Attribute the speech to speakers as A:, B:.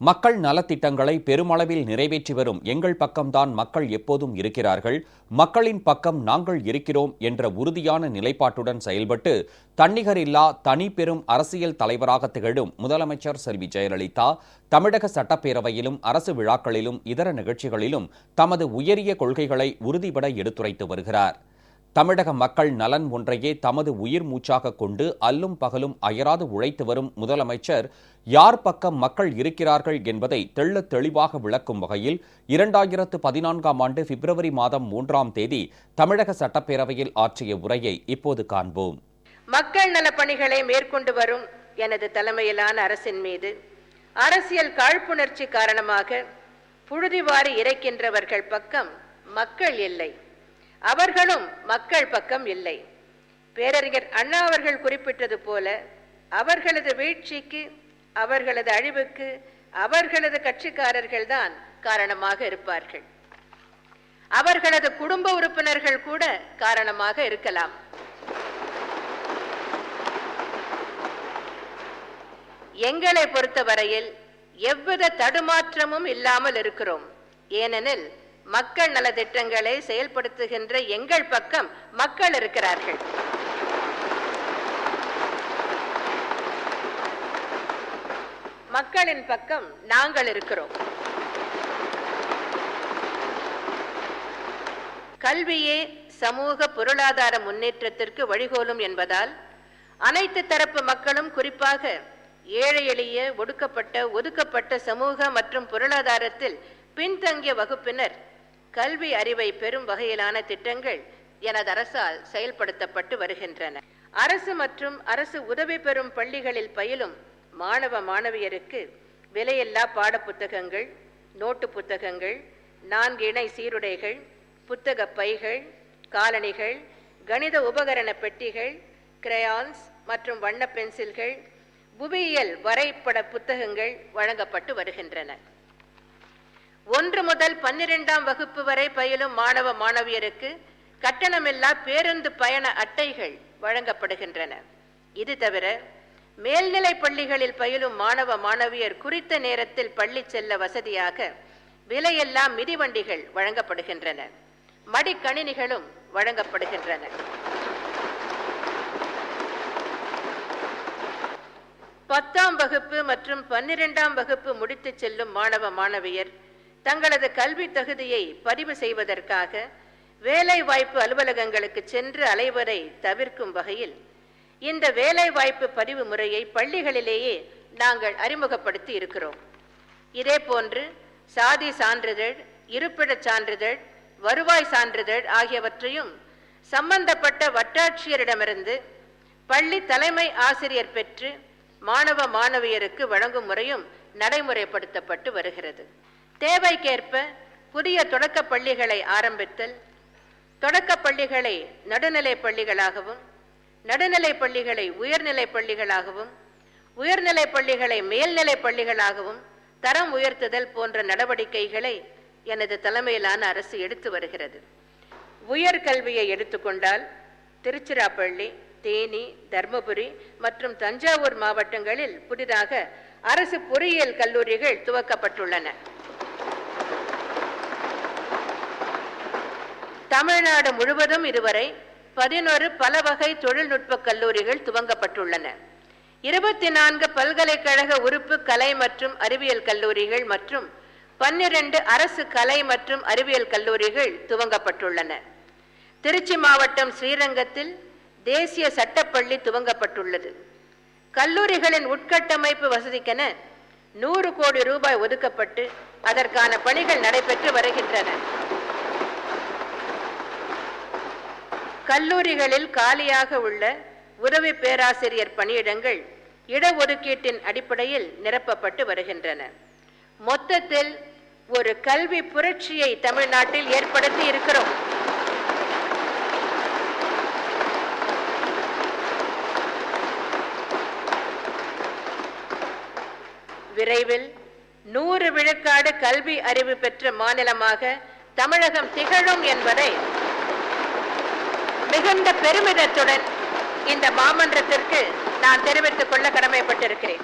A: மக்கள் நலத்திட்டங்களை பெருமளவில் நிறைவேற்றி வரும் எங்கள் பக்கம்தான் மக்கள் எப்போதும் இருக்கிறார்கள். மக்களின் பக்கம் நாங்கள் இருக்கிறோம் என்ற உறுதியான நிலைப்பாட்டுடன் செயல்பட்டு தன்னிகரில்லா தனி பெரும் அரசியல் தலைவராக திகழும் முதலமைச்சர் செல்வி ஜெயலலிதா தமிழக சட்டப்பேரவையிலும் அரசு விழாக்களிலும் இதர நிகழ்ச்சிகளிலும் தமது உயரிய கொள்கைகளை உறுதிபட எடுத்துரைத்து வருகிறார். தமிழக மக்கள் நலன் ஒன்றையே தமது உயிர் மூச்சாக கொண்டு அல்லும் பகலும் அயராது உழைத்து வரும் முதலமைச்சர் யார் பக்கம் மக்கள் இருக்கிறார்கள் என்பதை தெள்ளத் தெளிவாக விளக்கும் வகையில் இரண்டாயிரத்து பதினான்காம் ஆண்டு பிப்ரவரி மாதம் மூன்றாம் தேதி தமிழக சட்டப்பேரவையில் ஆற்றிய உரையை இப்போது காண்போம்.
B: மக்கள் நலப்பணிகளை மேற்கொண்டு வரும் எனது தலைமையிலான அரசின் மீது அரசியல் காழ்ப்புணர்ச்சி காரணமாக புழுதிவாரி இறைக்கின்றவர்கள் பக்கம் மக்கள் இல்லை. அவர்களும் மக்கள் பக்கம் இல்லை. பேரறிஞர் அண்ணா அவர்கள் குறிப்பிட்டது போல அவர்களது வீழ்ச்சிக்கு அவர்களது அழிவுக்கு அவர்களது கட்சிக்காரர்கள்தான் காரணமாக இருப்பார்கள். அவர்களது குடும்ப உறுப்பினர்கள் கூட காரணமாக இருக்கலாம். எங்களை பொறுத்தவரையில் எவ்வித தடுமாற்றமும் இல்லாமல் இருக்கிறோம். ஏனெனில் மக்கள் நல திட்டங்களை செயல்படுத்துகின்ற எங்கள் பக்கம் மக்கள் இருக்கிறார்கள். மக்களின் பக்கம் நாங்கள் இருக்கிறோம். கல்வியே சமூக பொருளாதார முன்னேற்றத்திற்கு வழிகோலும் என்பதால் அனைத்து தரப்பு மக்களும் குறிப்பாக ஏழை எளிய ஒடுக்கப்பட்ட ஒதுக்கப்பட்ட சமூக மற்றும் பொருளாதாரத்தில் பின்தங்கிய வகுப்பினர் கல்வி அறிவை பெறும் வகையிலான திட்டங்கள் எனது அரசால் செயல்படுத்தப்பட்டு வருகின்றன. அரசு மற்றும் அரசு உதவி பெறும் பள்ளிகளில் பயிலும் மாணவ மாணவியருக்கு விலையில்லா பாடப்புத்தகங்கள் நோட்டு புத்தகங்கள் நான்கு இணை சீருடைகள் புத்தக பைகள் காலணிகள் கணித உபகரண பெட்டிகள் கிரையான்ஸ் மற்றும் வண்ண பென்சில்கள் புவியியல் வரைபட புத்தகங்கள் வழங்கப்பட்டு வருகின்றன. ஒன்று முதல் பன்னிரெண்டாம் வகுப்பு வரை பயிலும் மாணவ மாணவியருக்கு கட்டணமில்லா பேருந்து பயண அட்டைகள் வழங்கப்படுகின்றன. இது தவிர மேல்நிலை பள்ளிகளில் பயிலும் மாணவ மாணவியர் குறித்த நேரத்தில் பள்ளி செல்ல வசதியாக விலையில்லா மிதிவண்டிகள் வழங்கப்படுகின்றன. மடிக்கணினிகளும் வழங்கப்படுகின்றன. பத்தாம் வகுப்பு மற்றும் பன்னிரெண்டாம் வகுப்பு முடித்து செல்லும் மாணவ மாணவியர் தங்களது கல்வி தகுதியை பதிவு செய்வதற்காக வேலை வாய்ப்பு அலுவலகங்களுக்கு சென்று அலைவதை தவிர்க்கும் வகையில் இந்த வேலை வாய்ப்பு பதிவு முறையை பள்ளிகளிலேயே நாங்கள் அறிமுகப்படுத்தி இருக்கிறோம். இதே போன்று சாதி சான்றிதழ் இருப்பிடச் சான்றிதழ் வருவாய் சான்றிதழ் ஆகியவற்றையும் சம்பந்தப்பட்ட வட்டாட்சியரிடமிருந்து பள்ளி தலைமை ஆசிரியர் பெற்று மாணவ மாணவியருக்கு வழங்கும் முறையும் நடைமுறைப்படுத்தப்பட்டு வருகிறது. தேவைக்கேற்ப புதிய தொடக்க பள்ளிகளை ஆரம்பித்தல் தொடக்க பள்ளிகளை நடுநிலை பள்ளிகளாகவும் நடுநிலை பள்ளிகளை உயர்நிலை பள்ளிகளாகவும் உயர்நிலை பள்ளிகளை மேல்நிலை பள்ளிகளாகவும் தரம் உயர்த்துதல் போன்ற நடவடிக்கைகளை எனது தலைமையிலான அரசு எடுத்து வருகிறது. உயர்கல்வியை எடுத்துக்கொண்டால் திருச்சிராப்பள்ளி தேனி தர்மபுரி மற்றும் தஞ்சாவூர் மாவட்டங்களில் புதிதாக அரசு பொறியியல் கல்லூரிகள் துவக்கப்பட்டுள்ளன. தமிழ்நாடு முழுவதும் இதுவரை பதினொரு பல வகை தொழில்நுட்ப கல்லூரிகள் துவங்கப்பட்டுள்ளன. இருபத்தி நான்கு பல்கலைக்கழக உறுப்பு கலை மற்றும் அறிவியல் கல்லூரிகள் மற்றும் பன்னிரண்டு அரசு கலை மற்றும் அறிவியல் கல்லூரிகள் துவங்கப்பட்டுள்ளன. திருச்சி மாவட்டம் ஸ்ரீரங்கத்தில் தேசிய சட்டப்பள்ளி துவங்கப்பட்டுள்ளது. கல்லூரிகளின் உட்கட்டமைப்பு வசதிக்கென நூறு கோடி ரூபாய் ஒதுக்கப்பட்டு அதற்கான பணிகள் நடைபெற்று வருகின்றன. கல்லூரிகளில் காலியாக உள்ள உதவி பேராசிரியர் பணியிடங்கள் இடஒதுக்கீட்டின் அடிப்படையில் நிரப்பப்பட்டு வருகின்றன. மொத்தத்தில் ஒரு கல்வி புரட்சியை தமிழ்நாட்டில் ஏற்படுத்தி இருக்கிறோம். விரைவில் நூறு விழுக்காடு கல்வி அறிவு பெற்ற மாநிலமாக தமிழகம் திகழும் என்பதை மிகுந்த பெருமிதத்துடன் இந்த மாமன்றத்திற்கு நான் தெரிவித்துக் கொள்ள கடமைப்பட்டிருக்கிறேன்.